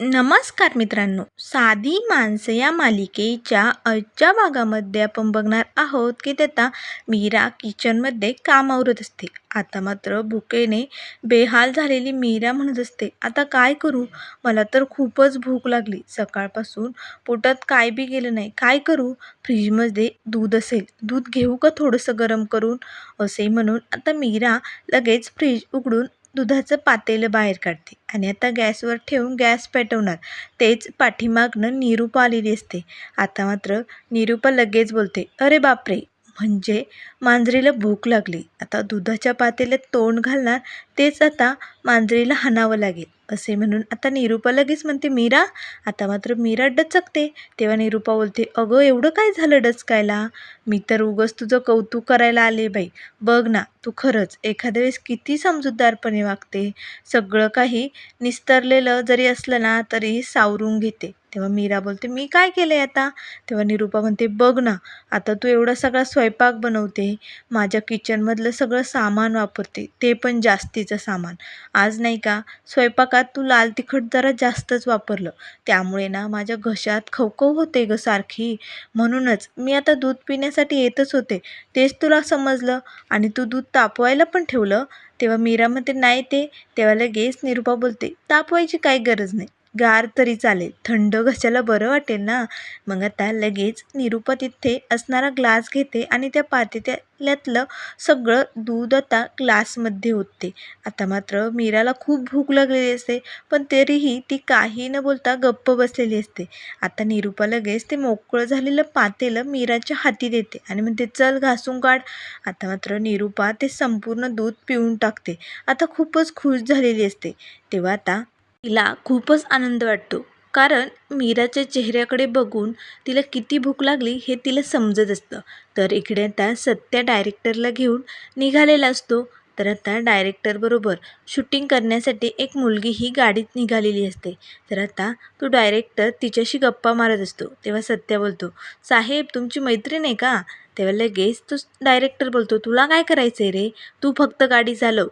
नमस्कार मित्रांनो. साधी माणसं या मालिकेच्या आजच्या भागामध्ये आपण बघणार आहोत की त्याचा मीरा किचनमध्ये काम आवरत असते. आता मात्र भुकेने बेहाल झालेली मीरा म्हणत असते आता काय करू? मला तर खूपच भूक लागली. सकाळपासून पोटात काय बी गेलं नाही. काय करू? फ्रीजमध्ये दूध असेल. दूध घेऊ का थोडंसं गरम करून? असे म्हणून आता मीरा लगेच फ्रीज उघडून दुधाचं पातेलं बाहेर काढते आणि आता गॅसवर ठेवून गॅस पेटवणार. तेच पाठीमागनं निरूपा आलेली असते. आता मात्र निरूपा लगेच बोलते अरे बापरे म्हणजे मांजरीला भूक लागली. आता दुधाच्या पातेल्यात तोंड घालणार तेच आता मांजरीला हाणावं लागेल असे म्हणून आता निरूपा लगेच म्हणते मीरा आता मात्र मीरा डचकते. तेव्हा निरूपा बोलते अगं एवढं काय झालं डचकायला? मी तर उगस तुझं कौतुक करायला आले बाई. बघ ना तू खरंच एखाद्या वेळेस किती समजूतदारपणे वागते. सगळं काही निस्तरलेलं जरी असलं ना तरीही सावरून घेते. तेव्हा मीरा बोलते मी काय केलं आहे आता? तेव्हा निरूपा म्हणते बघ ना आता तू एवढा सगळा स्वयंपाक बनवते माझ्या किचनमधलं सगळं सामान वापरते ते पण जास्तीचं सामान. आज नाही का स्वयंपाकात तू लाल तिखट जरा जास्तच वापरलं. त्यामुळे ना माझ्या घशात खवखव होते ग सारखी. म्हणूनच मी आता दूध पिण्यासाठी येतच होते. तेच तुला समजलं? आणि तू दूध तापवायला पण ठेवलं? तेव्हा मीरा म्हणते नाही ते. तेव्हा लगेच निरूपा बोलते तापवायची काही गरज नाही. गार तरी चालेल. थंड घशाला बरं वाटेल ना? मग आता लगेच निरूपा तिथे असणारा ग्लास घेते आणि त्या पातेल्यातलं सगळं दूध आता ग्लासमध्ये ओतते. आता मात्र मीराला खूप भूक लागलेली असते पण तरीही ती काही न बोलता गप्प बसलेली असते. आता निरूपा लगेच ते मोकळं झालेलं पातेलं मीराच्या हाती देते आणि म्हणते चल घासून काढ. आता मात्र निरूपा ते संपूर्ण दूध पिऊन टाकते. आता खूपच खुश झालेली असते. तेव्हा आता तिला खूपच आनंद वाटतो. कारण मीराच्या चेहऱ्याकडे बघून तिला किती भूक लागली हे तिला समजत असतं. तर इकडे आता सत्या डायरेक्टरला घेऊन निघालेला असतो. तर आता डायरेक्टरबरोबर शूटिंग करण्यासाठी एक मुलगी ही गाडीत निघालेली असते. तर आता तो डायरेक्टर तिच्याशी गप्पा मारत असतो. तेव्हा सत्या बोलतो साहेब तुमची मैत्रीण आहे का? तेव्हा लगेच तो डायरेक्टर बोलतो तुला काय करायचं आहे रे? तू फक्त गाडी चालव.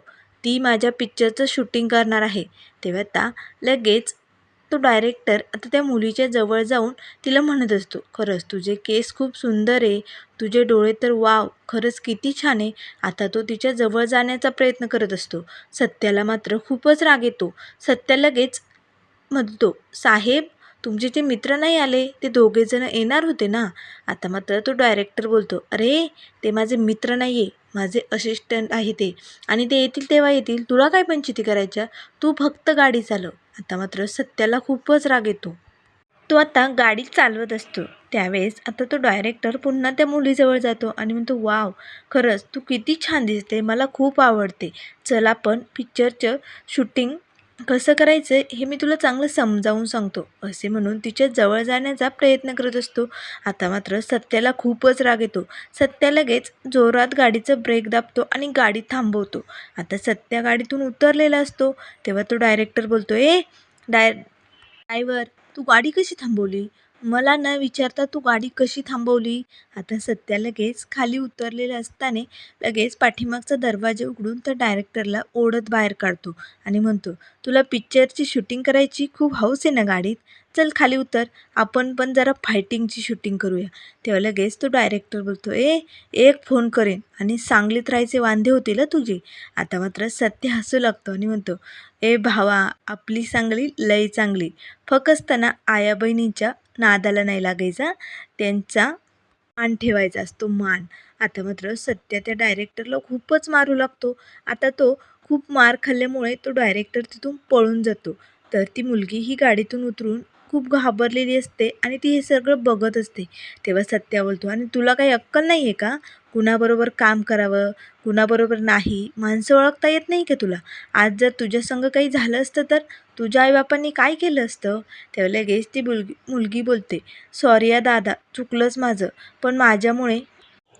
ती माझ्या पिक्चरचं शूटिंग करणार आहे. तेव्हा आता लगेच तो डायरेक्टर आता त्या मुलीच्या जवळ जाऊन तिला म्हणत असतो खरंच तुझे केस खूप सुंदर आहे. तुझे डोळे तर वाव खरंच किती छान आहे. आता तो तिच्या जवळ जाण्याचा प्रयत्न करत असतो. सत्याला मात्र खूपच राग येतो. सत्या लगेच म्हणतो साहेब तुमचे ते मित्र नाही आले ते दोघेजणं येणार होते ना? आता मात्र तो डायरेक्टर बोलतो अरे ते माझे मित्र नाही आहे माझे असिस्टंट आहे ते. आणि ते येतील तेव्हा येतील. तुला काय पंचायती करायच्या? तू फक्त गाडी चालव. आता मात्र सत्याला खूपच राग येतो. तो आता गाडी चालवत असतो. त्यावेळेस आता तो डायरेक्टर पुन्हा त्या मुलीजवळ जातो आणि म्हणतो वाव खरंच तू किती छान दिसते. मला खूप आवडते. चल आपण पिक्चरचं शूटिंग कसं करायचं हे मी तुला चांगलं समजावून सांगतो. असे म्हणून तिच्या जवळ जाण्याचा प्रयत्न करत असतो. आता मात्र सत्याला खूपच राग येतो. सत्या लगेच जोरात गाडीचं ब्रेक दाबतो आणि गाडी थांबवतो. आता सत्या गाडीतून उतरलेला असतो. तेव्हा तो डायरेक्टर बोलतो ए डाय ड्रायव्हर तू गाडी कशी थांबवली? मला न विचारता तू गाडी कशी थांबवली? आता सत्या लगेच खाली उतरलेलं असताना लगेच पाठीमागचा दरवाजा उघडून त्या डायरेक्टरला ओढत बाहेर काढतो आणि म्हणतो तुला पिक्चरची शूटिंग करायची खूप हौस आहे ना गाडीत? चल खाली उतर आपण पण जरा फायटिंगची शूटिंग करूया. तेव्हा लगेच तो डायरेक्टर बोलतो ए एक फोन करेन आणि सांगलीत राहायचे वांधे होते ना तुझे. आता मात्र सत्य हसू लागतो आणि म्हणतो ए भावा आपली सांगली लय चांगली. फकस्त ना आया बहिणींच्या नादाला नाही लागायचा. त्यांचा मान ठेवायचा असतो मान. आता मात्र सध्या त्या डायरेक्टरला खूपच मारू लागतो. आता तो खूप मार खाल्ल्यामुळे तो डायरेक्टर तिथून पळून जातो. तर ती मुलगी ही गाडीतून उतरून खूप घाबरलेली असते आणि ती हे सगळं बघत असते. तेव्हा सत्या बोलतो आणि तुला काही अक्कल नाही आहे का? कुणाबरोबर काम करावं? कुणाबरोबर नाही? माणसं ओळखता येत नाही का तुला? आज जर तुझ्या संग काही झालं असतं तर? तुझ्या आईबापांनी काय केलं असतं? तेव्हा लगेच ती मुलगी मुलगी बोलते सॉरी या दादा चुकलंच माझं. पण माझ्यामुळे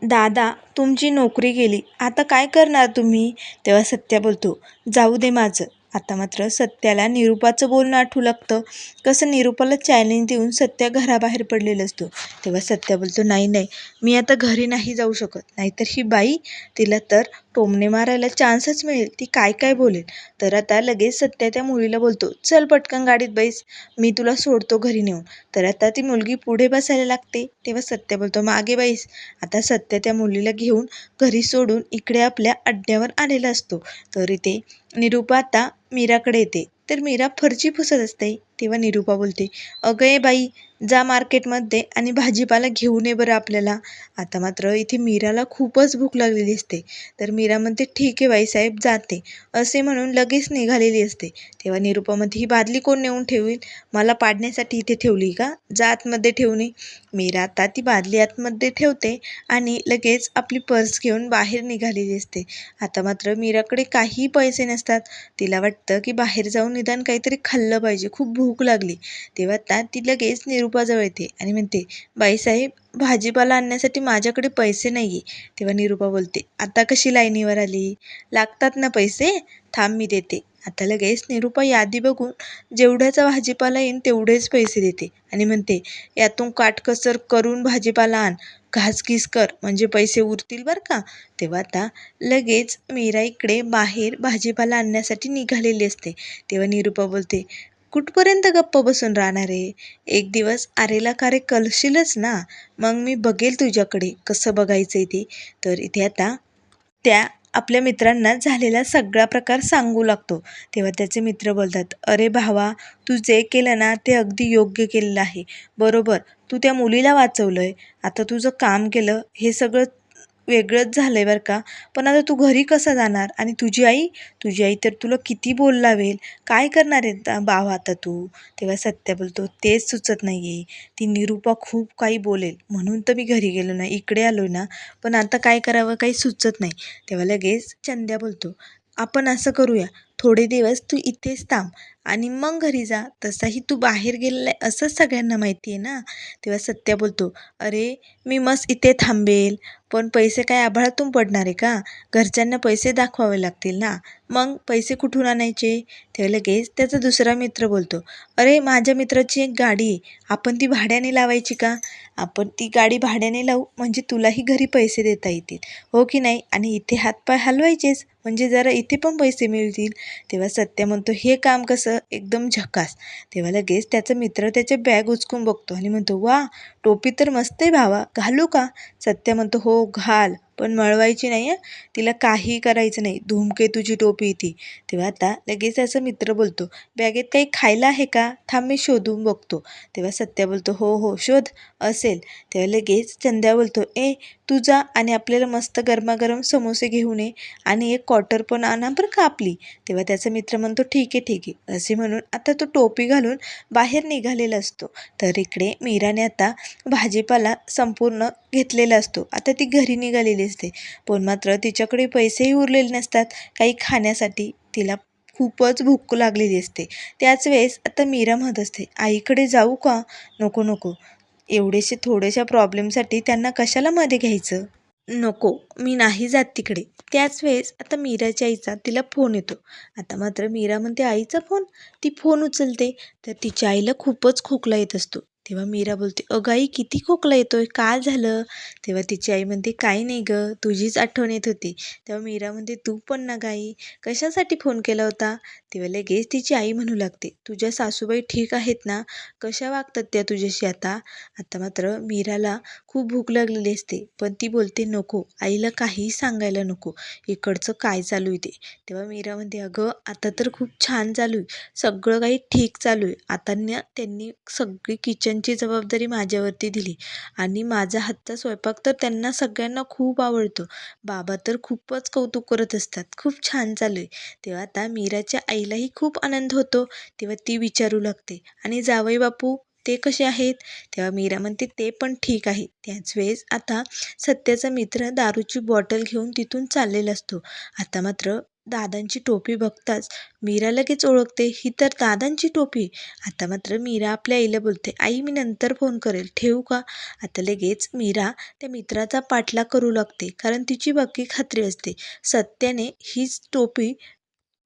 दादा तुमची नोकरी गेली. आता काय करणार तुम्ही? तेव्हा सत्या बोलतो जाऊ दे माझं. आता मात्र सत्याला निरूपाचं बोलणं आठवू लागतं. कसं निरूपाला चॅलेंज देऊन सत्या घराबाहेर पडलेला असतो. तेव्हा सत्या बोलतो नाही नाही मी आता घरी नाही जाऊ शकत. नाहीतर ही बाई तिला तर टोमणे मारायला चान्सच मिळेल. ती काय काय बोलेल? तर आता लगेच सत्या त्या मुलीला बोलतो चल पटकन गाडीत बैस मी तुला सोडतो घरी नेऊन. तर आता ती मुलगी पुढे बसायला लागते तेव्हा सत्या बोलतो मागे बैस. आता सत्या त्या मुलीला घेऊन घरी सोडून इकडे आपल्या अड्ड्यावर आलेला असतो. तर इथे निरूपा आता मीराकडे येते. तर मीरा फरची फुसत असते. तेव्हा निरूपा बोलते अगं ए बाई जा मार्केटमध्ये आणि भाजीपाला घेऊन ये बरं आपल्याला. आता मात्र इथे मीराला खूपच भूक लागलेली असते. तर मीरा म्हणते ठीक आहे बाईसाहेब जाते. असे म्हणून लगेच निघालेली असते. तेव्हा निरूपामध्ये म्हणते ही बादली कोण नेऊन ठेवील? मला पाडण्यासाठी इथे ठेवली का? जा आतमध्ये ठेवणे मीरा आता ती बादली आतमध्ये ठेवते आणि लगेच आपली पर्स घेऊन बाहेर निघालेली असते. आता मात्र मीराकडे काही पैसे नसतात. तिला वाटतं की बाहेर जाऊन निदान काहीतरी खाल्लं पाहिजे. खूप भूक लागली. तेव्हा आता ती लगेच निरूपाजवळ येते आणि म्हणते बाईसाहेब भाजीपाला आणण्यासाठी माझ्याकडे पैसे नाही आहे तेव्हा निरूपा बोलते आता कशी लाईनीवर आली? लागतात ना पैसे? थांब मी देते. आता लगेच निरूपा यादी बघून जेवढ्याचा भाजीपाला येईन तेवढेच पैसे देते आणि म्हणते यातून काटकसर करून भाजीपाला आण. घासघीस कर. म्हणजे पैसे उरतील बरं का? तेव्हा आता लगेच मीरा इकडे बाहेर भाजीपाला आणण्यासाठी निघालेली असते. तेव्हा निरूपा बोलते कुठपर्यंत गप्प बसून राहणार आहे? एक दिवस आरेला कारे कलशीलच ना? मग मी बघेल तुझ्याकडे कसं बघायचं आहे ते. तर इथे आता त्या आपल्या मित्रांना झालेला सगळा प्रकार सांगू लागतो. तेव्हा त्याचे मित्र बोलतात अरे भावा तू जे केलं ना ते अगदी योग्य केलेलं आहे. बरोबर तू त्या मुलीला वाचवलं आहे आता तुझं काम केलं हे सगळं वेगळंच झालं आहे बरं का. पण आता तू घरी कसा जाणार? आणि तुझी आई? तुझी आई तर तुला किती बोललावेल काय करणार आहे ता- आता तू? तेव्हा सत्या बोलतो तेच सुचत नाही आहे ती निरूपा खूप काही बोलेल. म्हणून तर मी घरी गेलो ना इकडे आलो ना. पण आता काय करावं काही सुचत नाही. तेव्हा लगेच चंद्या बोलतो आपण असं करूया. थोडे दिवस तू इथेच थांब. आणि मग घरी जा. तसाही तू बाहेर गेलेला आहे असंच सगळ्यांना माहिती आहे ना? तेव्हा सत्या बोलतो अरे मी मस्त इथे थांबेल पण पैसे काय आभाळातून पडणार आहे का? घरच्यांना पैसे दाखवावे लागतील ना? मग पैसे कुठून आणायचे? तेव्हा लगेच त्याचा दुसरा मित्र बोलतो अरे माझ्या मित्राची एक गाडी आहे आपण ती भाड्याने लावायची का? आपण ती गाडी भाड्याने लावू म्हणजे तुलाही घरी पैसे देता येतील. हो की नाही? आणि इथे हातपाय हलवायचेच म्हणजे जरा इथे पण पैसे मिळतील. तेव्हा सत्य म्हणतो हे काम कसं? एकदम झकास. तेव्हा लगेच त्याचा मित्र त्याचे बॅग उचकून बघतो आणि म्हणतो वा टोपी तर मस्त आहे भावा घालू का? सत्य म्हणतो हो घाल. पण मळवायची नाही आहे तिला काही करायचं नाही. धूमकेतूची टोपी ती तेव्हा आता लगेच त्याचा मित्र बोलतो बॅगेत काही खायला आहे का? थांब मी शोधून बघतो. तेव्हा सत्या बोलतो हो हो शोध. असेल. तेव्हा लगेच चंद्या बोलतो ए तू जा आणि आपल्याला मस्त गरमागरम समोसे घेऊन ये आणि एक क्वार्टर पण आणा बरं का आपली. तेव्हा त्याचा मित्र म्हणतो ठीक आहे ठीक आहे. असे म्हणून आता तो टोपी घालून बाहेर निघालेला असतो. तर इकडे मीराने आता भाजीपाला संपूर्ण घेतलेला असतो. आता ती घरी निघालेली असते पण मात्र तिच्याकडे पैसेही उरलेले नसतात. काही खाण्यासाठी तिला खूपच भूक लागलेली असते. त्याच वेळेस आता मीरा म्हणत असते आईकडे जाऊ का? नको नको. एवढेसे थोड्याशा प्रॉब्लेमसाठी त्यांना कशाला मध्ये घ्यायचं? नको. मी नाही जात तिकडे. त्याच वेळेस आता मीराच्या आईचा तिला फोन येतो. आता मात्र मीरा म्हणते आईचा फोन? ती फोन उचलते. तर तिच्या आईला खूपच खोकला येत असतो. तेव्हा मीरा बोलते अगं आई किती खोकला येतोय काय झालं? तेव्हा तिची आई म्हणते काही नाही गं तुझीच आठवण येत होती. तेव्हा मीरा म्हणते तू पण ना गाई कशासाठी फोन केला होता? तेव्हा लगेच तिची आई म्हणू लागते तुझ्या सासूबाई ठीक आहेत ना? कशा वागतात त्या तुझ्याशी आता? आता मात्र मीराला खूप भूक लागलेली असते. पण ती बोलते नको आईला काहीही सांगायला नको. इकडचं काय चालू आहे ते? तेव्हा मीरा म्हणते अगं आता तर खूप छान चालू आहे. सगळं काही ठीक चालू आहे. आता न त्यांनी सगळी किचनची जबाबदारी माझ्यावरती दिली. आणि माझा हातचा स्वयंपाक तर त्यांना सगळ्यांना खूप आवडतो. बाबा तर खूपच कौतुक करत असतात. खूप छान चालू आहे. तेव्हा आता मीराच्या आईलाही खूप आनंद होतो. तेव्हा ती विचारू लागते आणि जावई बापू ते कसे आहेत? तेव्हा मीरा म्हणते ते पण ठीक आहे त्याच वेळेस आता सत्याचा मित्र दारूची बॉटल घेऊन तिथून चाललेला असतो. आता मात्र दादांची टोपी बघताच मीरा लगेच ओळखते. ही तर दादांची टोपी. आता मात्र मीरा आपल्या आईला बोलते आई मी नंतर फोन करेल. ठेवू का? आता लगेच मीरा त्या मित्राचा पाठलाग करू लागते कारण तिची बाकी खात्री असते. सत्याने हीच टोपी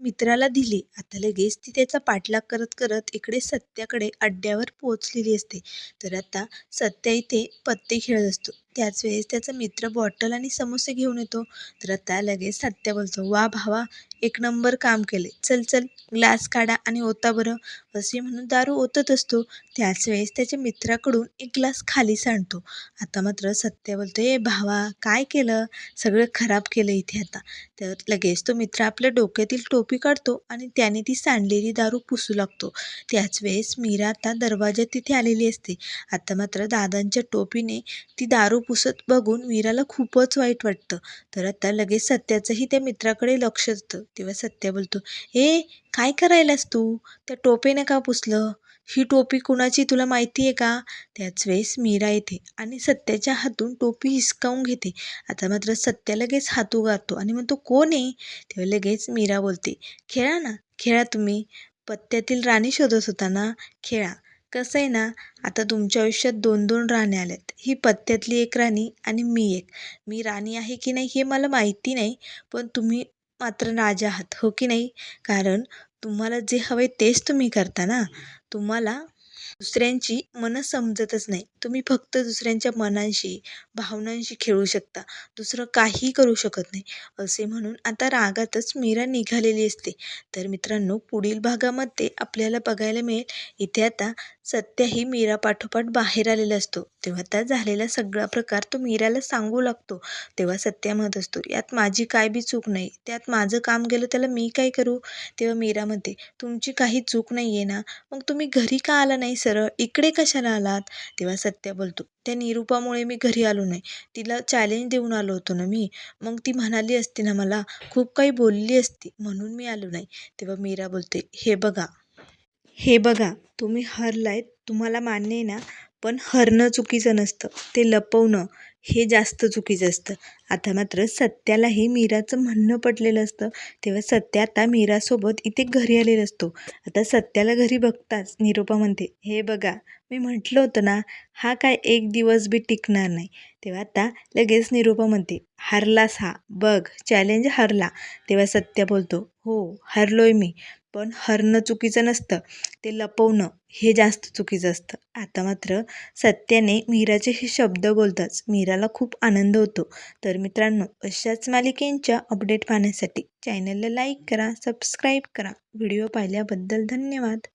मित्राला दिली. आता लगेच ती त्याचा पाठलाग करत करत इकडे सत्याकडे अड्ड्यावर पोहोचलेली असते. तर आता सत्या इथे पत्ते खेळत असतो. त्याच वेळेस त्याचा मित्र बॉटल आणि समोसे घेऊन येतो. तर त्या लगेच सात्या बोलतो वा भावा एक नंबर काम केले. चल चल ग्लास काढा आणि ओता बरं. असे म्हणून दारू ओतत असतो. त्याच वेळेस त्याच्या मित्राकडून एक ग्लास खाली सांडतो. आता मात्र सत्या बोलतो ए भावा काय केलं? सगळं खराब केलं इथे आता. तर लगेच तो मित्र आपल्या डोक्यातील टोपी काढतो आणि त्याने ती सांडलेली दारू पुसू लागतो. त्याच वेळेस मीरा आता दरवाजा तिथे आलेली असते. आता मात्र दादांच्या टोपीने ती दारू पुसत बघून मीराला खूपच वाईट वाटतं. तर आता लगेच सत्याचंही त्या मित्राकडे लक्ष असतं तेव्हा सत्या बोलतो ए काय करायलास तू? त्या टोपेनं का पुसलं? ही टोपी कुणाची तुला माहिती आहे का? त्याच वेळेस मीरा येते आणि सत्याच्या हातून टोपी हिसकावून घेते. आता मात्र सत्या लगेच हात उगारतो आणि म्हणतो कोण आहे? तेव्हा लगेच मीरा बोलते खेळा ना खेळा तुम्ही. पत्त्यातील राणी शोधत होता ना? खेळा. कसं आहे ना आता तुमच्या आयुष्यात दोन दोन राण्या आल्यात. ही पत्त्यातली एक राणी आणि मी एक. मी राणी आहे की नाही हे मला माहिती नाही पण तुम्ही मात्र राजा आहात हो की नाही? कारण तुम्हाला जे हवे तेच तुम्ही करता ना. तुम्हाला दुसऱ्यांची मनं समजतच नाही. तुम्ही फक्त दुसऱ्यांच्या मनांशी भावनांशी खेळू शकता. दुसरं काही करू शकत नाही. असे म्हणून आता रागातच मीरा निघालेली असते. तर मित्रांनो पुढील भागामध्ये आपल्याला बघायला मिळेल. इथे आता सत्य ही मीरा पाठोपाठ बाहेर आलेला असतो. तेव्हा त्या झालेला सगळा प्रकार तो मीराला सांगू लागतो. तेव्हा सत्या म्हणत असतो यात माझी काय बी चूक नाही. त्यात माझं काम गेलं त्याला मी काय करू? तेव्हा मीरा म्हणते तुमची काही चूक नाही आहे ना? मग तुम्ही घरी का आला नाही सरळ? इकडे कशाला आलात? तेव्हा सत्या बोलतो त्या निरूपामुळे मी घरी आलो नाही. तिला चॅलेंज देऊन आलो होतो ना मी. मग ती म्हणाली असती ना मला खूप काही बोलली असती म्हणून मी आलो नाही. तेव्हा मीरा बोलते हे बघा हे बघा तुम्ही हरलायत तुम्हाला मान्य आहे ना? पण हरणं चुकीचं नसतं ते लपवणं हे जास्त चुकीचं असतं. आता मात्र सत्यालाही मीराचं म्हणणं पटलेलं असतं. तेव्हा सत्या आता मीरासोबत इथे घरी आलेला असतो. आता सत्याला घरी बघताच निरूपा म्हणते हे बघा मी म्हटलं होतं ना हा काय एक दिवस बी टिकणार नाही. तेव्हा आता लगेच निरूपा म्हणते हरलास हा बघ चॅलेंज हरला. तेव्हा सत्या बोलतो हो हरलोय मी पण हरणं चुकीचं नसतं. ते लपवणं हे जास्त चुकीचं असतं. आता मात्र सत्याने मीराचे हे शब्द बोलताच मीराला खूप आनंद होतो. तर मित्रांनो अशाच मालिकेंच्या अपडेट पाहण्यासाठी चॅनलला लाईक करा सबस्क्राईब करा. व्हिडिओ पाहिल्याबद्दल धन्यवाद.